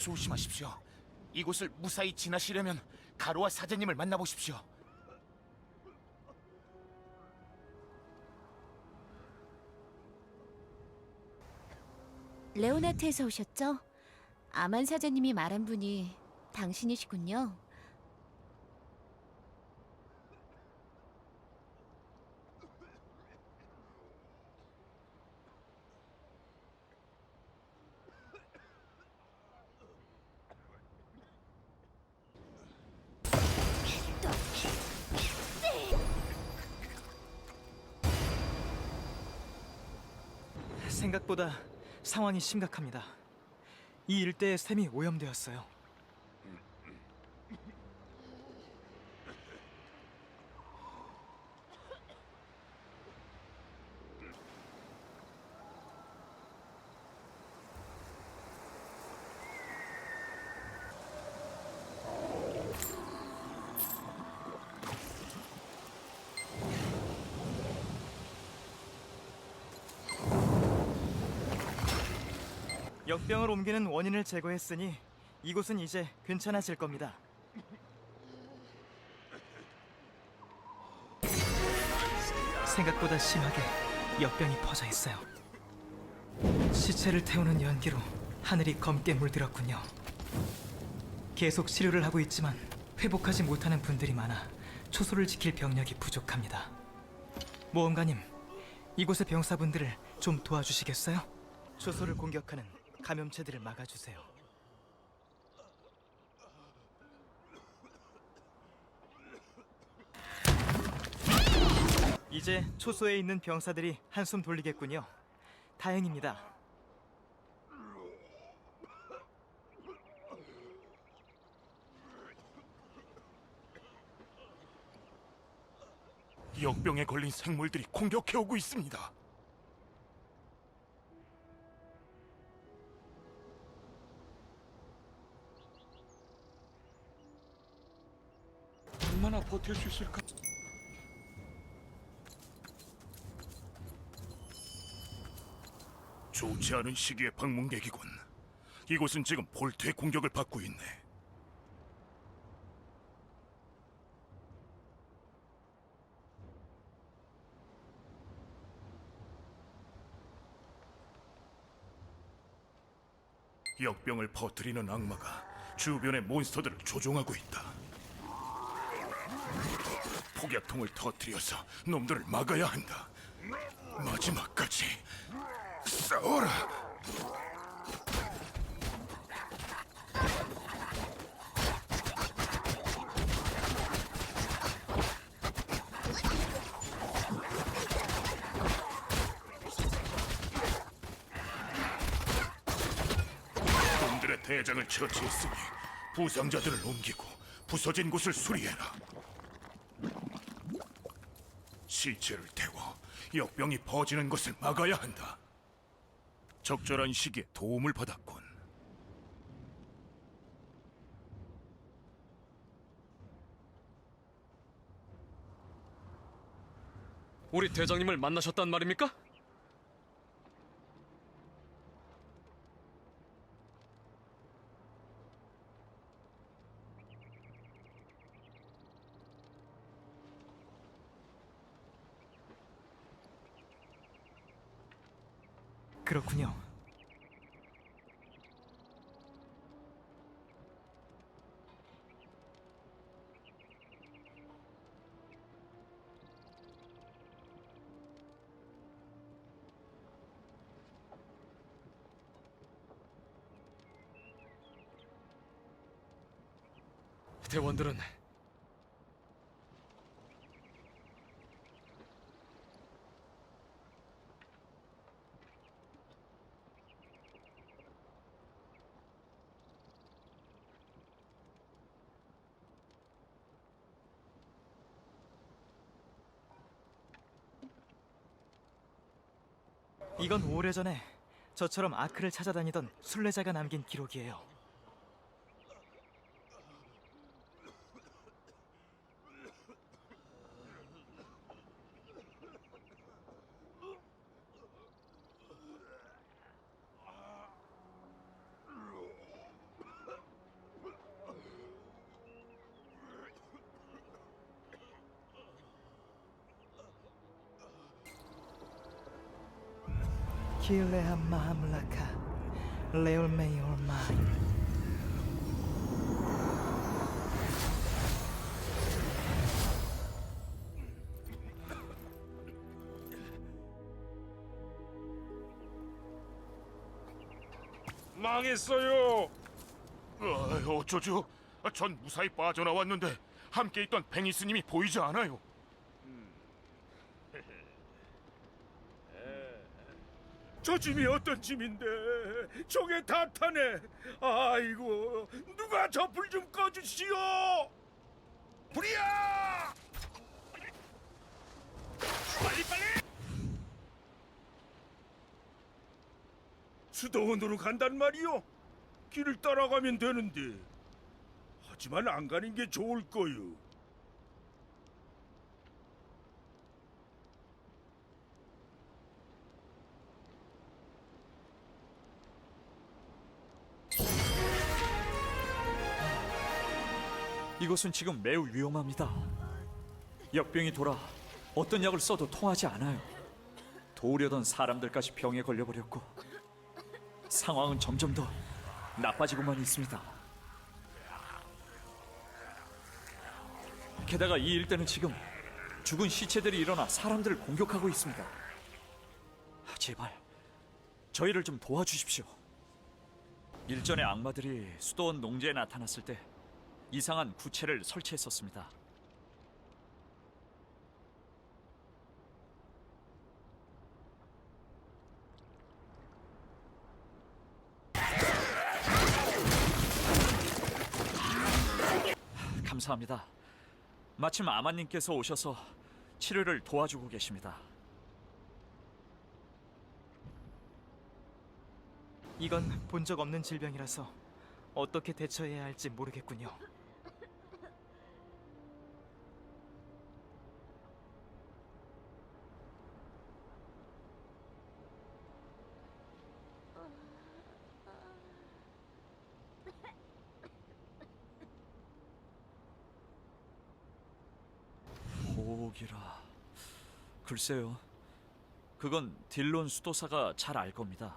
조심하십시오. 이곳을 무사히 지나시려면 가로와 사제님을 만나보십시오. 레오나트에서 오셨죠? 아만 사자님이 말한 분이 당신이시군요. 생각보다 상황이 심각합니다. 이 일대에 샘이 오염되었어요. 역병을 옮기는 원인을 제거했으니 이곳은 이제 괜찮아질 겁니다. 생각보다 심하게 역병이 퍼져 있어요. 시체를 태우는 연기로 하늘이 검게 물들었군요. 계속 치료를 하고 있지만 회복하지 못하는 분들이 많아 초소를 지킬 병력이 부족합니다. 모험가님, 이곳의 병사분들을 좀 도와주시겠어요? 초소를 공격하는 감염체들을 막아주세요. 이제 초소에 있는 병사들이 한숨 돌리겠군요. 다행입니다. 역병에 걸린 생물들이 공격해오고 있습니다. 얼마나 버틸 수 있을까? 좋지 않은 시기의 방문객이군. 이곳은 지금 볼트의 공격을 받고 있네. 역병을 퍼뜨리는 악마가 주변의 몬스터들을 조종하고 있다. 폭약통을 터뜨려서 놈들을 막아야 한다. 마지막까지 싸워라. 놈들의 대장을 처치했으니 부상자들을 옮기고 부서진 곳을 수리해라. 시체를 태워 역병이 퍼지는 것을 막아야 한다. 적절한 시기에 도움을 받았군. 우리 대장님을 만나셨단 말입니까? 그렇군요. 대원들은 이건 오래전에 저처럼 아크를 찾아다니던 순례자가 남긴 기록이에요. Mahamlaka, Leol Mayor Mine. 망했어요. 아, 어쩌죠? 아, 전 무사히 빠져나왔는데 함께 있던 베니스님이 보이지 않아요. 저 짐이 어떤 짐인데 저게 다 타네. 아이고 누가 저 불 좀 꺼주시오. 불이야! 빨리 빨리! 수도원으로 간단 말이오. 길을 따라가면 되는데. 하지만 안 가는 게 좋을 거요. 이곳은 지금 매우 위험합니다. 역병이 돌아 어떤 약을 써도 통하지 않아요. 도우려던 사람들까지 병에 걸려버렸고 상황은 점점 더 나빠지고만 있습니다. 게다가 이 일대는 지금 죽은 시체들이 일어나 사람들을 공격하고 있습니다. 제발 저희를 좀 도와주십시오. 일전에 악마들이 수도원 농지에 나타났을 때 이상한 구체를 설치했었습니다. 감사합니다. 마침 아마님께서 오셔서 치료를 도와주고 계십니다. 이건 본 적 없는 질병이라서 어떻게 대처해야 할지 모르겠군요. 보기라. 글쎄요. 그건 딜론 수도사가 잘 알 겁니다.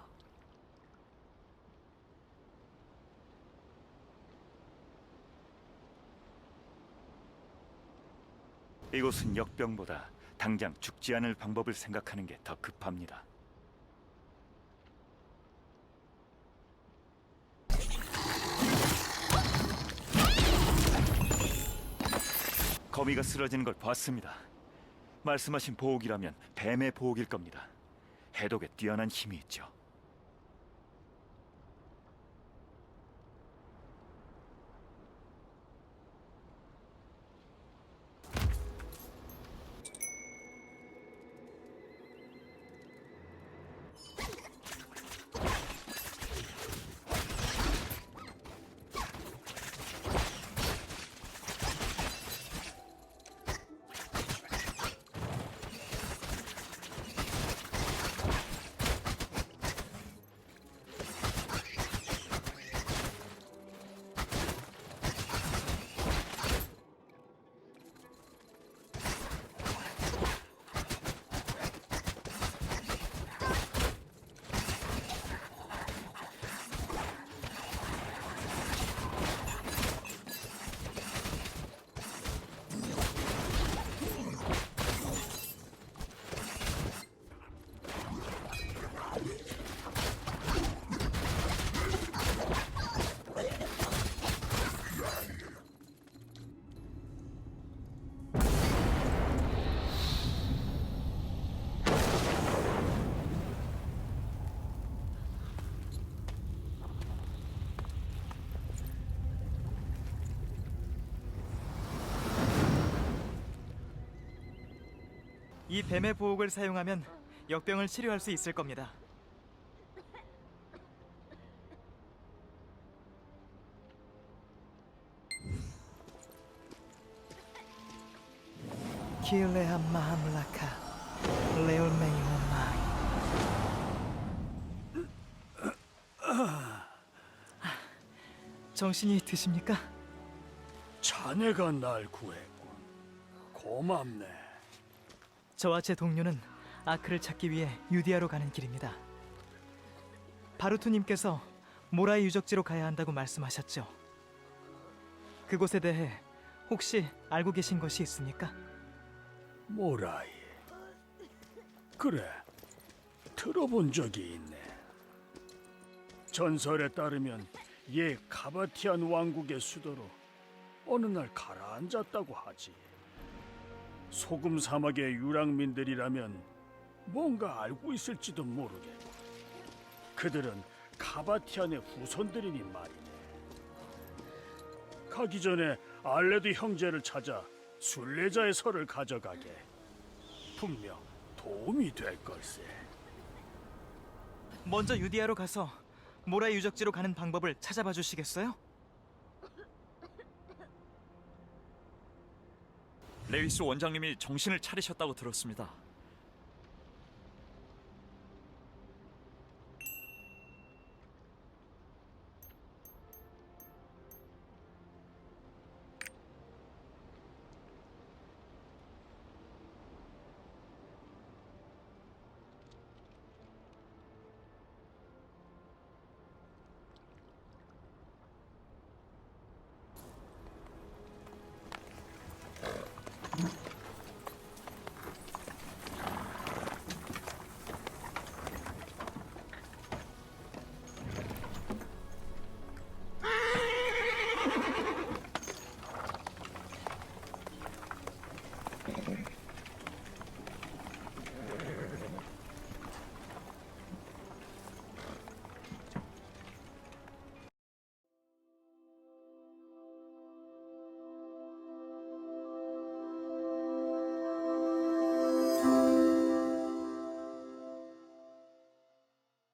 이곳은 역병보다 당장 죽지 않을 방법을 생각하는 게 더 급합니다. 거미가 쓰러지는 걸 봤습니다. 말씀하신 보옥이라면 뱀의 보옥일 겁니다. 해독에 뛰어난 힘이 있죠. 이 뱀의 보옥을 사용하면 역병을 치료할 수 있을 겁니다. Mahamlaka, Leol Mayor Mine. 정신이 드십니까? 자네가 날 구했군. 고맙네. 저와 제 동료는 아크를 찾기 위해 유디아로 가는 길입니다. 바루투님께서 모라의 유적지로 가야 한다고 말씀하셨죠. 그곳에 대해 혹시 알고 계신 것이 있습니까? 모라이. 그래, 들어본 적이 있네. 전설에 따르면 옛 카바티안 왕국의 수도로 어느 날 가라앉았다고 하지. 소금 사막의 유랑민들이라면 뭔가 알고 있을지도 모르겠고. 그들은 카바티안의 후손들이니 말이네. 가기 전에 알레드 형제를 찾아 순례자의 설을 가져가게. 분명 도움이 될 걸세. 먼저 유디아로 가서 모라의 유적지로 가는 방법을 찾아봐 주시겠어요? 레위스 원장님이 정신을 차리셨다고 들었습니다.